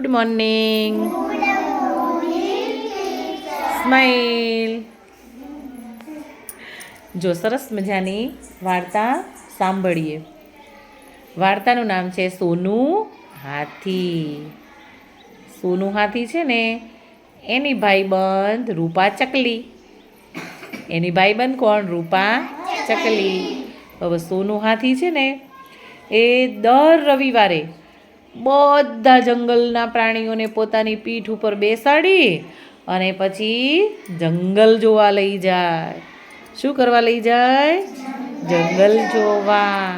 Good morning smile જો સરસ મજાની વાર્તા સાંભળીએ. વાર્તાનું નામ છે સોનું હાથી. સોનું હાથી છે ને, એની ભાઈબંધ રૂપા ચકલી. એની ભાઈબંધ કોણ? રૂપા ચકલી. હવે સોનું હાથી છે ને, એ દર રવિવારે બધા જંગલના પ્રાણીઓને પોતાની પીઠ ઉપર બેસાડી અને પછી જંગલ જોવા લઈ જાય. શું કરવા લઈ જાય? જંગલ જોવા.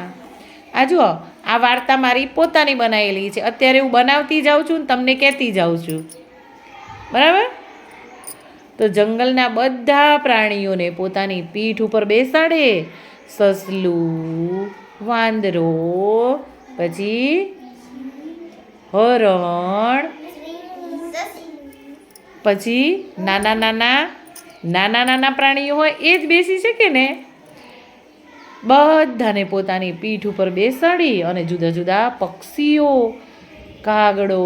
આ જુઓ, આ વાર્તા મારી પોતાની બનાવેલી છે. અત્યારે હું બનાવતી જાઉં છું ને તમને કહેતી જાઉં છું. બરાબર? તો જંગલના બધા પ્રાણીઓને પોતાની પીઠ ઉપર બેસાડે. સસલું, વાંદરો, પછી હરણ. પછી નાના નાના નાના નાના પ્રાણીઓ હોય એ જ બેસી શકે ને? બધાને પોતાની પીઠ ઉપર બેસાડી અને જુદા જુદા પક્ષીઓ, કાગડો,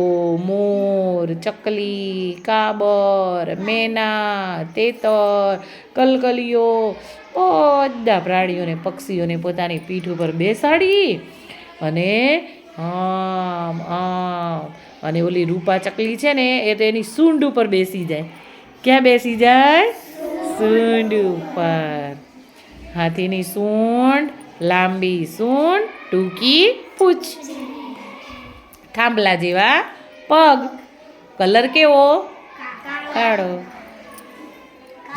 મોર, ચકલી, કાબર, મેના, તેતર કલકલીઓ બધા પ્રાણીઓને, પક્ષીઓને પોતાની પીઠ ઉપર બેસાડી અને આમ આમ. અને ઓલી રૂપા ચકલી છે ને, એ તો એની સૂંઢ ઉપર બેસી જાય. ક્યાં બેસી જાય? સૂંઢ ઉપર. હાથીની સૂંઢ, લાંબી સૂંઢ, ટૂંકી પૂંછ. થાંભલા જેવા પગ. કલર કેવો? કાળો.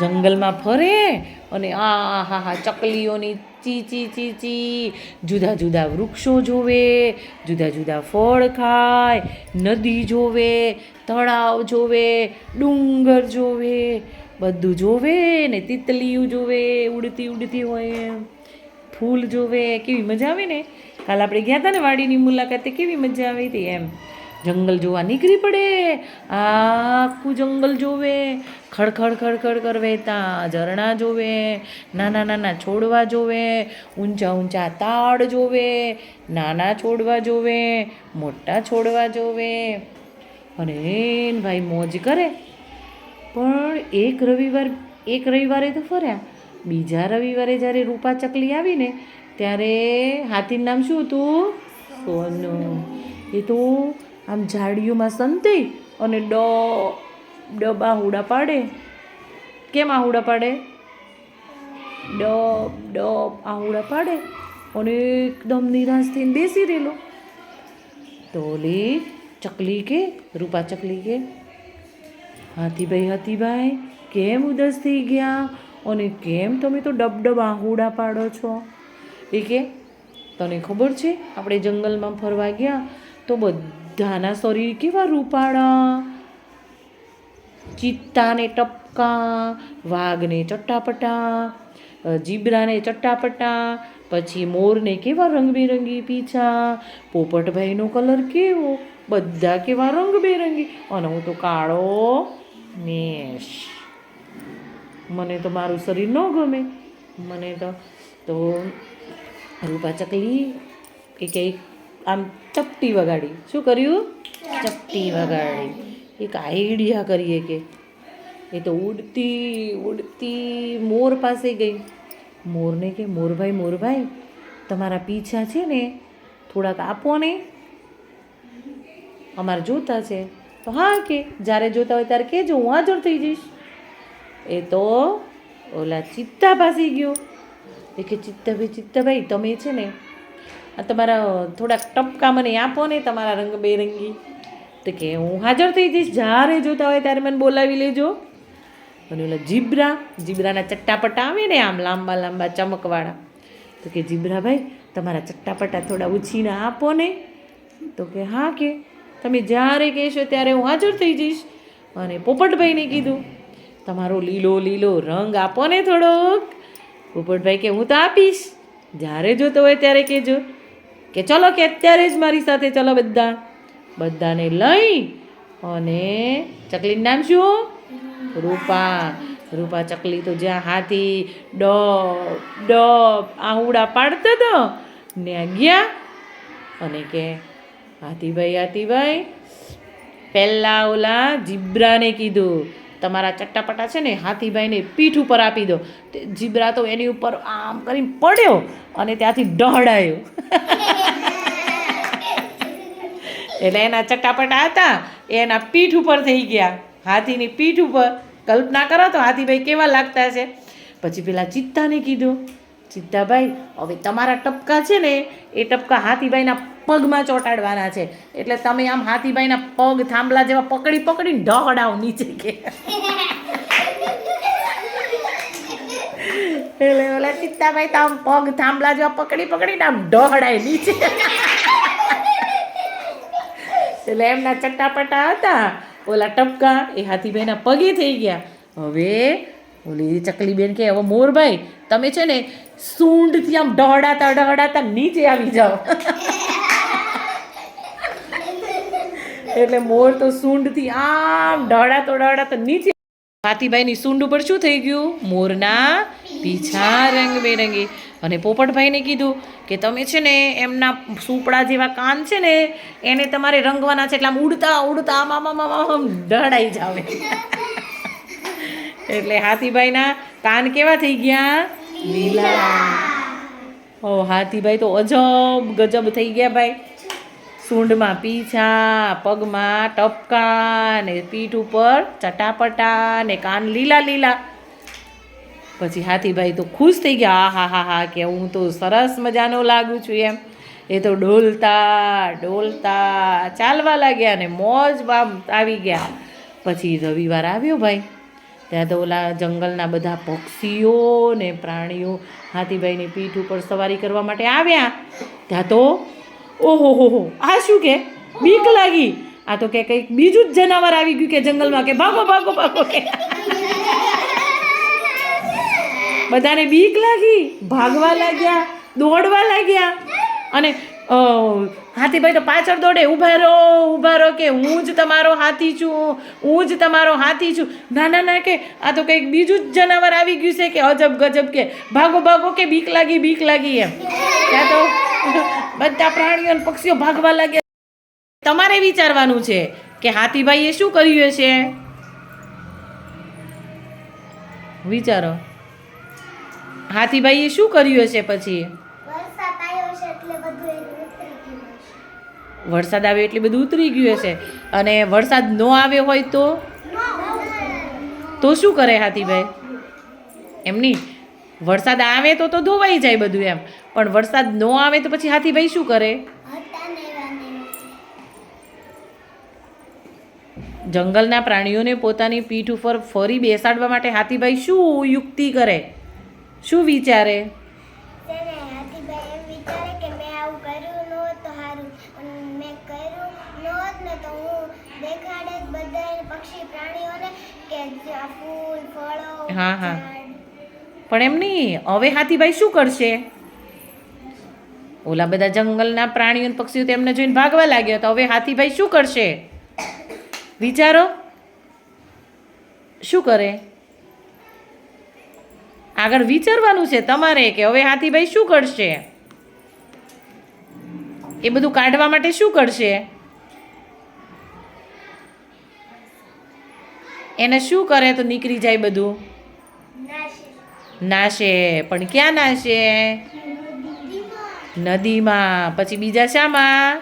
જંગલમાં ફરે અને આ હા હા, ચકલીઓની ચી ચી ચી ચી. જુદા જુદા વૃક્ષો જોવે, જુદા જુદા ફળ ખાય, નદી જોવે, તળાવ જોવે, ડુંગર જોવે, બધું જોવે ને તિતલીયું જોવે, ઉડતી ઉડતી હોય એમ. ફૂલ જોવે, કેવી મજા આવે ને? કાલ આપણે ગયા હતા ને વાડીની મુલાકાતે, કેવી મજા આવી હતી એમ? જંગલ જોવા નીકળી પડે. આખું જંગલ જોવે. ખડખડ ખડખડ કર વહેતા ઝરણા જોવે, નાના નાના છોડવા જોવે, ઊંચા ઊંચા તાડ જોવે, નાના છોડવા જોવે, મોટા છોડવા જોવે. અને ભાઈ મોજ કરે. પણ એક રવિવાર, એક રવિવારે તો ફર્યા. બીજા રવિવારે જ્યારે રૂપા ચકલી આવીને, ત્યારે હાથીનું નામ શું હતું? સોનું. એ તો આમ ઝાડીઓમાં સંતાઈ અને ડ ડબ આહુડા પાડે. કેમ આહુડા પાડે? ડબ ડબ આહુડા પાડે અને એકદમ નિરાશ થઈને બેસી રહેલો. તો ઓલી ચકલી કે, રૂપા ચકલી કે? હાથીભાઈ હાથીભાઈ કેમ ઉદાસ થઈ ગયા? અને કેમ તમે તો ડબ ડબ આહુડા પાડો છો? એ કે, તને ખબર છે, આપણે જંગલમાં ફરવા ગયા તો બધાના શરીર કેવા રૂપાળા? ચિત્તાને ટપકા, વાઘને ચટ્ટાપટા જીબ્રાને ચટ્ટાપટા પછી મોરને કેવા રંગબેરંગી પીછા, પોપટભાઈનો કલર કેવો, બધા કેવા રંગબેરંગી, અને હું તો કાળો મેષ મને તો મારું શરીર ન ગમે. મને તો તો રૂપા ચકલી કે કંઈક આમ ચપટી વગાડી. શું કર્યું? ચપટી વગાડી. એક આઈડિયા કરીએ કે એ તો ઉડતી ઉડતી મોર પાસે ગઈ. મોરને કે, મોરભાઈ મોરભાઈ, તમારા પીછા છે ને, થોડાક આપો ને. અમારે જોતા છે. તો હા, કે જ્યારે જોતા હોય ત્યારે કહેજો, હું હાજર થઈ જઈશ. એ તો ઓલા ચિત્તા પાસે ગયો. એ કે, ચિત્તાભાઈ ચિત્તાભાઈ, તમે છે ને આ તમારા થોડાક ટપકા મને આપો ને તમારા રંગબેરંગી તો કે હું હાજર થઈ જઈશ, જ્યારે જોતા હોય ત્યારે મને બોલાવી લેજો. અને ઓલા જીબ્રા, જીબ્રાના ચટ્ટાપટ્ટા આવે ને આમ લાંબા લાંબા ચમકવાળા. તો કે જીબ્રાભાઈ તમારા ચટ્ટાપટ્ટા થોડા ઉછીના આપો ને. તો કે હા કે, તમે જ્યારે કહેશો ત્યારે હું હાજર થઈ જઈશ. અને પોપટભાઈને કીધું, તમારો લીલો લીલો રંગ આપો ને થોડોક. પોપટભાઈ કે, હું તો આપીશ. જ્યારે જોતો હોય ત્યારે કહેજો. કે ચલો કે અત્યારે જ મારી સાથે ચલો બધા. બધાને લઈ અને ચકલીનું નામ શું? રૂપા. રૂપા ચકલી તો જ્યાં હાથી ડો ડો આહુડા પાડતો હતો ને ગયા. અને કે, હાથીભાઈ હાથીભાઈ, પહેલાં ઓલા જીબ્રાને કીધું, તમારા ચટ્ટાપટા છે ને, હાથીભાઈને પીઠ ઉપર આપી દો. તે જીબ્રા તો એની ઉપર આમ કરીને પડ્યો અને ત્યાંથી ડહડાયો એટલે એના ચટાપટા હતા, એ એના પીઠ ઉપર થઈ ગયા. હાથીની પીઠ ઉપર. કલ્પના કરો તો હાથીભાઈ કેવા લાગતા છે પછી પેલા ચિત્તાને કીધું, ચિત્તાભાઈ, હવે તમારા ટપકા છે ને, એ ટપકા હાથીભાઈના પગમાં ચોંટાડવાના છે. એટલે તમે આમ હાથીભાઈના પગ થાંભલા જેવા પકડી પકડીને ઢહડાવ નીચે કે. એટલે ઓલા ચિત્તાભાઈ તો આમ પગ થાંભલા જેવા પકડી પકડીને આમ ઢોકડાય નીચે. એટલે એમના ચટ્ટાપટ્ટા હતા, ઓલા ટપકા, એ હાથીભાઈના પગે થઈ ગયા. હવે ઓલી ચકલીબેન કે હવે મોરભાઈ, તમે છે ને સૂંઢથી આમ ડહડાતા ડહડાતા નીચે આવી જાઓ. એટલે મોર તો સૂંઢથી આમ ડહડાતો ડહડાતો નીચે હાથીભાઈની સૂંઢ ઉપર શું થઈ ગયું? મોરના પીછા રંગબેરંગી. અને પોપટભાઈને કીધું કે તમે છે ને એમના સુપડા જેવા કાન છે ને, એને તમારે રંગવાના છે એટલે આમ ઉડતા ઉડતા, આમ આમ આમ આમ આમ જાવે. એટલે હાથીભાઈના કાન કેવા થઈ ગયા? લીલા. ઓ, હાથીભાઈ તો અજબ ગજબ થઈ ગયા ભાઈ. સૂંઢમાં પીછા, પગમાં ટપકા ને પીઠ ઉપર ચટાપટા ને કાન લીલા લીલા. પછી હાથીભાઈ તો ખુશ થઈ ગયા હા હા હા, કે હું તો સરસ મજાનો લાગું છું એમ. એ તો ડોલતા ડોલતા, ચાલવા લાગ્યા ને મોજ બામ આવી ગયા. પછી રવિવાર આવ્યો ભાઈ. ત્યાં તો ઓલા જંગલના બધા પક્ષીઓ ને પ્રાણીઓ હાથીભાઈની પીઠ ઉપર સવારી કરવા માટે આવ્યા. ત્યાં તો, ઓહો, હો હો, આ શું કે? બીક લાગી. આ તો કે કંઈક બીજું જ જનાવર આવી ગયું કે જંગલમાં કે, ભાગો ભાગો ભાગો કે બધાને બીક લાગી, ભાગવા લાગ્યા, દોડવા લાગ્યા. અને હાથીભાઈ તો પાછળ દોડે, ઊભા રહો ઊભા રહો કે હું જ તમારો હાથી છું, હું જ તમારો હાથી છું. ના ના ના, કે આ તો કંઈક બીજું જ જનાવર આવી ગયું છે કે અજબ ગજબ કે ભાગો ભાગો કે બીક લાગી બીક લાગી એમ. ત્યાં તો બધા પ્રાણીઓ પક્ષીઓ ભાગવા લાગ્યા. તમારે વિચારવાનું છે કે હાથીભાઈએ શું કર્યું હશે? વિચારો. હાથીભાઈએ શું કર્યું હશે પછી? વરસાદ આવ્યો એટલે બધું ઉતરી ગયું છે આવે એટલે બધું ઉતરી ગયું હશે. અને વરસાદ ન આવ્યો હોય તો? તો શું કરે હાથીભાઈ? એમની વરસાદ આવે તો તો ધોવાઈ જાય બધું એમ. પણ વરસાદ ન આવે તો પછી હાથીભાઈ શું કરે. જંગલના પ્રાણીઓને પોતાની પીઠ ઉપર ફરી બેસાડવા માટે હાથીભાઈ શું યુક્તિ કરે? શું વિચારે? હા, હા. પણ એમ નહીં હવે હાથીભાઈ શું કરશે? ઓલા બધા જંગલના પ્રાણીઓ પક્ષીઓ તેમને જોઈને ભાગવા લાગ્યા તો હવે હાથીભાઈ શું કરશે? વિચારો. શું કરે? આગળ વિચારવાનું છે તમારે કે હવે હાથીભાઈ શું કરશે? એ બધું કાઢવા માટે શું કરશે? એને શું કરે તો નીકળી જાય બધું? નાશે. પણ ક્યાં નાશે? નદીમાં, પછી બીજા શામાં?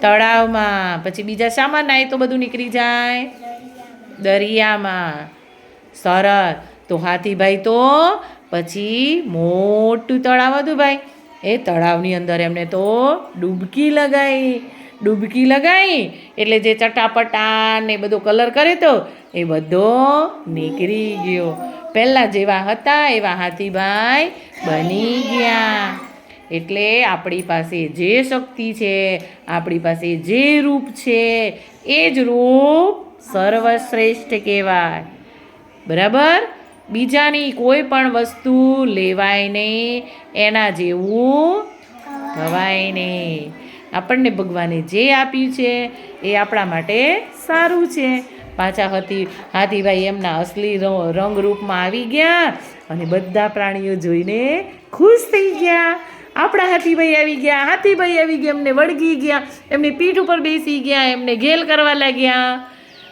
તળાવમાં. પછી બીજા શામાં નાય તો બધું નીકળી જાય? દરિયામાં. સરસ. તો હાથીભાઈ તો પછી મોટું તળાવ હતું ભાઈ. એ તળાવની અંદર એમને તો ડૂબકી લગાવી ડૂબકી લગાવી એટલે જે ચટાપટા ને બધો કલર કરે તો એ બધો નીકળી ગયો. પહેલાં જેવા હતા એવા હાથીભાઈ બની ગયા. એટલે આપણી પાસે જે શક્તિ છે, આપણી પાસે જે રૂપ છે, એ જ રૂપ સર્વશ્રેષ્ઠ કહેવાય. બરાબર? બીજાની કોઈ પણ વસ્તુ લેવાય નહીં. એના જેવું થવાય નહીં. આપણને ભગવાને જે આપ્યું છે એ આપણા માટે સારું છે. પાછા હતી હાથીભાઈ એમના અસલી રંગ રૂપમાં આવી ગયા અને બધા પ્રાણીઓ જોઈને ખુશ થઈ ગયા. આપણા હાથીભાઈ આવી ગયા, હાથીભાઈ આવી ગયા, એમને વળગી ગયા, એમની પીઠ ઉપર બેસી ગયા, એમને ઘેલ કરવા લાગ્યા.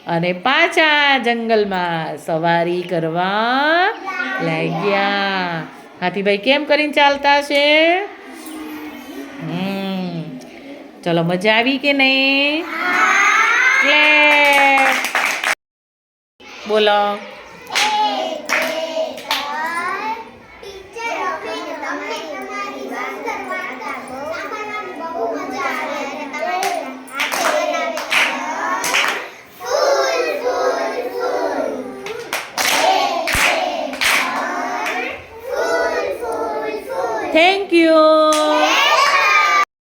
અને પાછા જંગલમાં સવારી કરવા લાગ્યા. હાથીભાઈ કેમ કરીને ચાલતા છે હમ. ચલો મજા આવી કે નહીં? બોલો.